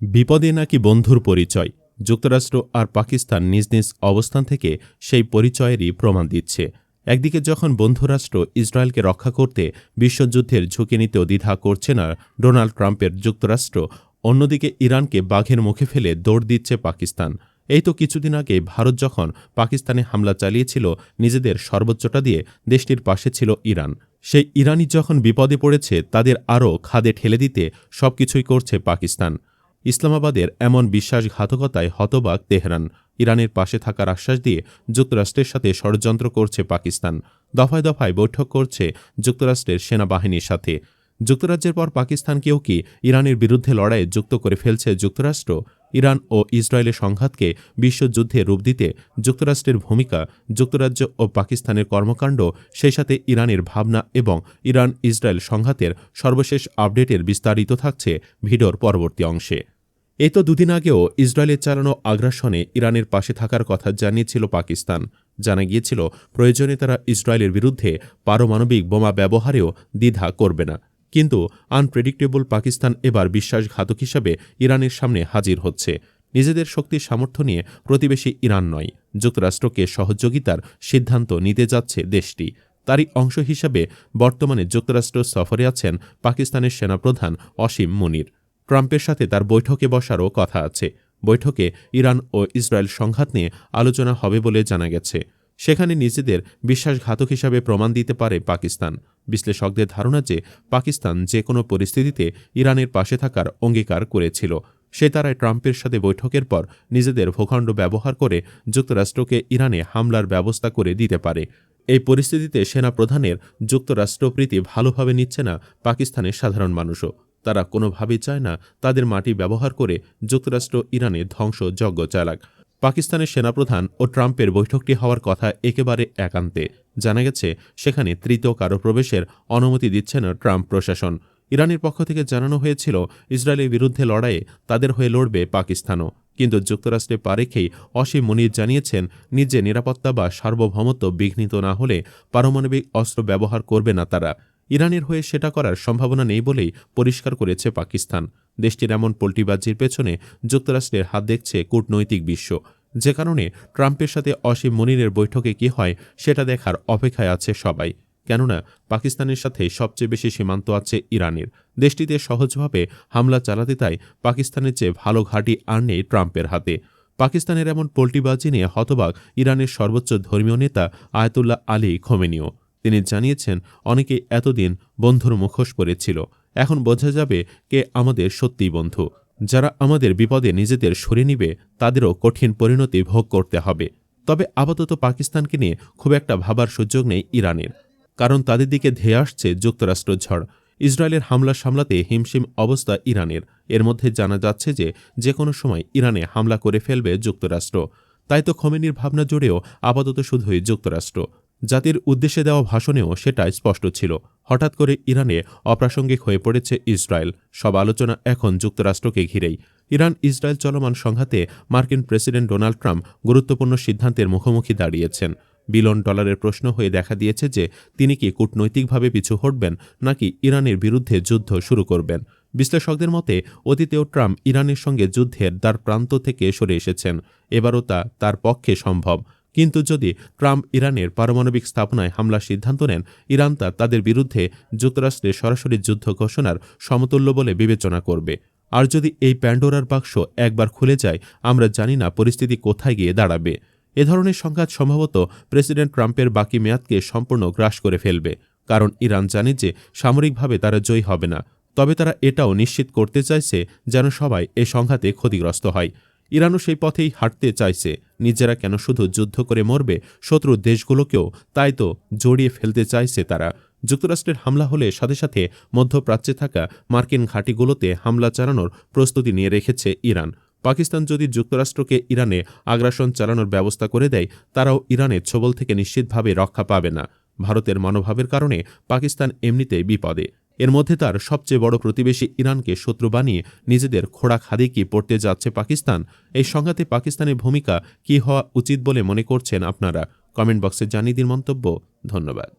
বিপদে নাকি বন্ধুর পরিচয়, যুক্তরাষ্ট্র আর পাকিস্তান নিজ নিজ অবস্থান থেকে সেই পরিচয়েরই প্রমাণ দিচ্ছে। একদিকে যখন বন্ধুরাষ্ট্র ইসরায়েলকে রক্ষা করতে বিশ্বযুদ্ধের ঝুঁকি নিতেও দ্বিধা করছে না ডোনাল্ড ট্রাম্পের যুক্তরাষ্ট্র, অন্যদিকে ইরানকে বাঘের মুখে ফেলে দৌড় দিচ্ছে পাকিস্তান। এই তো কিছুদিন আগে ভারত যখন পাকিস্তানে হামলা চালিয়েছিল, নিজেদের সর্বোচ্চটা দিয়ে দেশটির পাশে ছিল ইরান। সেই ইরানি যখন বিপদে পড়েছে, তাদের আরও খাদে ঠেলে দিতে সবকিছুই করছে পাকিস্তান। ইসলামাবাদের এমন বিশ্বাসঘাতকতায় হতবাক তেহরান। ইরানের পাশে থাকার আশ্বাস দিয়ে যুক্তরাষ্ট্রের সাথে ষড়যন্ত্র করছে পাকিস্তান। দফায় দফায় বৈঠক করছে যুক্তরাষ্ট্রের সেনাবাহিনীর সাথে। যুক্তরাজ্যের পর পাকিস্তানকেও কি ইরানের বিরুদ্ধে লড়াইয়ে যুক্ত করে ফেলছে যুক্তরাষ্ট্র? ইরান ও ইসরায়েলের সংঘাতকে বিশ্বযুদ্ধে রূপ দিতে যুক্তরাষ্ট্রের ভূমিকা, যুক্তরাজ্য ও পাকিস্তানের কর্মকাণ্ড, সেই সাথে ইরানের ভাবনা এবং ইরান ইসরায়েল সংঘাতের সর্বশেষ আপডেটের বিস্তারিত থাকছে ভিডিওর পরবর্তী অংশে। এই তো দুদিন আগেও ইসরায়েলের চালানো আগ্রাসনে ইরানের পাশে থাকার কথা জানিয়েছিল পাকিস্তান। জানা গিয়েছিল, প্রয়োজনে তারা ইসরায়েলের বিরুদ্ধে পারমাণবিক বোমা ব্যবহারেও দ্বিধা করবে না। কিন্তু আনপ্রেডিক্টেবল পাকিস্তান এবার বিশ্বাসঘাতক হিসাবে ইরানের সামনে হাজির হচ্ছে। নিজেদের শক্তির সামর্থ্য নিয়ে প্রতিবেশী ইরান নয়, যুক্তরাষ্ট্রকে সহযোগিতার সিদ্ধান্ত নিতে যাচ্ছে দেশটি। তারই অংশ হিসাবে বর্তমানে যুক্তরাষ্ট্র সফরে আছেন পাকিস্তানের সেনাপ্রধান অসীম মুনির। ট্রাম্পের সাথে তার বৈঠকে বসারও কথা আছে। বৈঠকে ইরান ও ইসরায়েল সংঘাত নিয়ে আলোচনা হবে বলে জানা গেছে। সেখানে নিজেদের বিশ্বাসঘাতক হিসাবে প্রমাণ দিতে পারে পাকিস্তান। বিশ্লেষকদের ধারণা যে পাকিস্তান যে কোনো পরিস্থিতিতে ইরানের পাশে থাকার অঙ্গীকার করেছিল। সে তারায় ট্রাম্পের সাথে বৈঠকের পর নিজেদের ভূখণ্ড ব্যবহার করে যুক্তরাষ্ট্রকে ইরানে হামলার ব্যবস্থা করে দিতে পারে। এই পরিস্থিতিতে সেনা প্রধানের যুক্তরাষ্ট্রপ্রীতি ভালোভাবে নিচ্ছে না পাকিস্তানের সাধারণ মানুষও। তারা কোনোভাবেই চায় না তাদের মাটি ব্যবহার করে যুক্তরাষ্ট্র ইরানে ধ্বংসযজ্ঞ চালাক। পাকিস্তানের সেনাপ্রধান ও ট্রাম্পের বৈঠকটি হওয়ার কথা একেবারে একান্তে। জানা গেছে, সেখানে তৃতীয় কারও প্রবেশের অনুমতি দিচ্ছে না ট্রাম্প প্রশাসন। ইরানের পক্ষ থেকে জানানো হয়েছিল, ইসরায়েলের বিরুদ্ধে লড়াইয়ে তাদের হয়ে লড়বে পাকিস্তানও। কিন্তু যুক্তরাষ্ট্রে পা রেখেই অসীম মনির জানিয়েছেন, নিজে নিরাপত্তা বা সার্বভৌমত্ব বিঘ্নিত না হলে পারমাণবিক অস্ত্র ব্যবহার করবে না তারা। ইরানের হয়ে সেটা করার সম্ভাবনা নেই বলেই পরিষ্কার করেছে পাকিস্তান। দেশটির এমন পোল্টিবাজির পেছনে যুক্তরাষ্ট্রের হাত দেখছে কূটনৈতিক বিশ্ব। যে কারণে ট্রাম্পের সাথে অসীম মনিরের বৈঠকে কি হয়, সেটা দেখার অপেক্ষায় আছে সবাই। কেননা, পাকিস্তানের সাথে সবচেয়ে বেশি সীমান্ত আছে ইরানের। দেশটিতে সহজভাবে হামলা চালাতে তাই পাকিস্তানের চেয়ে ভালো ঘাঁটি আর নেই ট্রাম্পের হাতে। পাকিস্তানের এমন পোল্টিবাজি নিয়ে হতবাক ইরানের সর্বোচ্চ ধর্মীয় নেতা আয়তুল্লাহ আলী খোমেনিও। তিনি জানিয়েছেন, অনেকে এতদিন বন্ধুর মুখোশ পড়েছিল এখন বোঝা যাবে কে আমাদের সত্যিই বন্ধু। যারা আমাদের বিপদে নিজেদের সরিয়ে নিবে, তাদেরও কঠিন পরিণতি ভোগ করতে হবে। তবে আপাতত পাকিস্তানকে নিয়ে খুব একটা ভাবার সুযোগ নেই ইরানের। কারণ তাদের দিকে ধেয়ে আসছে যুক্তরাষ্ট্র ঝড়। ইসরায়েলের হামলা সামলাতে হিমশিম অবস্থা ইরানের। এর মধ্যে জানা যাচ্ছে যে যে কোনো সময় ইরানে হামলা করে ফেলবে যুক্তরাষ্ট্র। তাই তো খমেনির ভাবনা জুড়েও আপাতত শুধুই যুক্তরাষ্ট্র। জাতির উদ্দেশ্যে দেওয়া ভাষণেও সেটা স্পষ্ট ছিল। হঠাৎ করে ইরানে অপ্রাসঙ্গিক হয়ে পড়েছে ইসরায়েল। সব আলোচনা এখন যুক্তরাষ্ট্রকে ঘিরেই। ইরান ইসরায়েল চলমান সংঘাতে মার্কিন প্রেসিডেন্ট ডোনাল্ড ট্রাম্প গুরুত্বপূর্ণ সিদ্ধান্তের মুখোমুখি দাঁড়িয়েছেন। বিলন ডলারের প্রশ্ন হয়ে দেখা দিয়েছে যে, তিনি কি কূটনৈতিকভাবে পিছু হটবেন নাকি ইরানের বিরুদ্ধে যুদ্ধ শুরু করবেন। বিশ্লেষকদের মতে, অতীতেও ট্রাম্প ইরানের সঙ্গে যুদ্ধের দ্বার প্রান্ত থেকে সরে এসেছেন। এবারও তা তার পক্ষে সম্ভব। কিন্তু যদি ট্রাম্প ইরানের পারমাণবিক স্থাপনায় হামলার সিদ্ধান্ত নেন, ইরান তা তাদের বিরুদ্ধে যুক্তরাষ্ট্রের সরাসরি যুদ্ধ ঘোষণার সমতুল্য বলে বিবেচনা করবে। আর যদি এই প্যান্ডোরার বাক্স একবার খুলে যায়, আমরা জানি না পরিস্থিতি কোথায় গিয়ে দাঁড়াবে। এ ধরনের সংঘাত সম্ভবত প্রেসিডেন্ট ট্রাম্পের বাকি মেয়াদকে সম্পূর্ণ গ্রাস করে ফেলবে, কারণ ইরান জানে যে সামরিকভাবে তারা জয়ী হবে না। তবে তারা এটাও নিশ্চিত করতে চাইছে যেন সবাই এ সংঘাতে ক্ষতিগ্রস্ত হয়। ইরানও সেই পথেই হাঁটতে চাইছে। নিজেরা কেন শুধু যুদ্ধ করে মরবে? শত্রু দেশগুলোকেও তাই তো জড়িয়ে ফেলতে চাইছে তারা। যুক্তরাষ্ট্রের হামলা হলে সাথে সাথে মধ্যপ্রাচ্যে থাকা মার্কিন ঘাঁটিগুলোতে হামলা চালানোর প্রস্তুতি নিয়ে রেখেছে ইরান। পাকিস্তান যদি যুক্তরাষ্ট্রকে ইরানে আগ্রাসন চালানোর ব্যবস্থা করে দেয়, তারাও ইরানের ছবল থেকে নিশ্চিতভাবে রক্ষা পাবে না। ভারতের মনোভাবের কারণে পাকিস্তান এমনিতেই বিপদে। এর মধ্যে তার সবচেয়ে বড় প্রতিবেশী ইরানকে শত্রু বানিয়ে নিজেদের খোড়া খাদি কি পড়তে যাচ্ছে পাকিস্তান। এই সংঘাতে পাকিস্তানের ভূমিকা কি হওয়া উচিত বলে মনে করছেন আপনারা? কমেন্ট বক্সে জানিয়ে দিন মন্তব্য। ধন্যবাদ।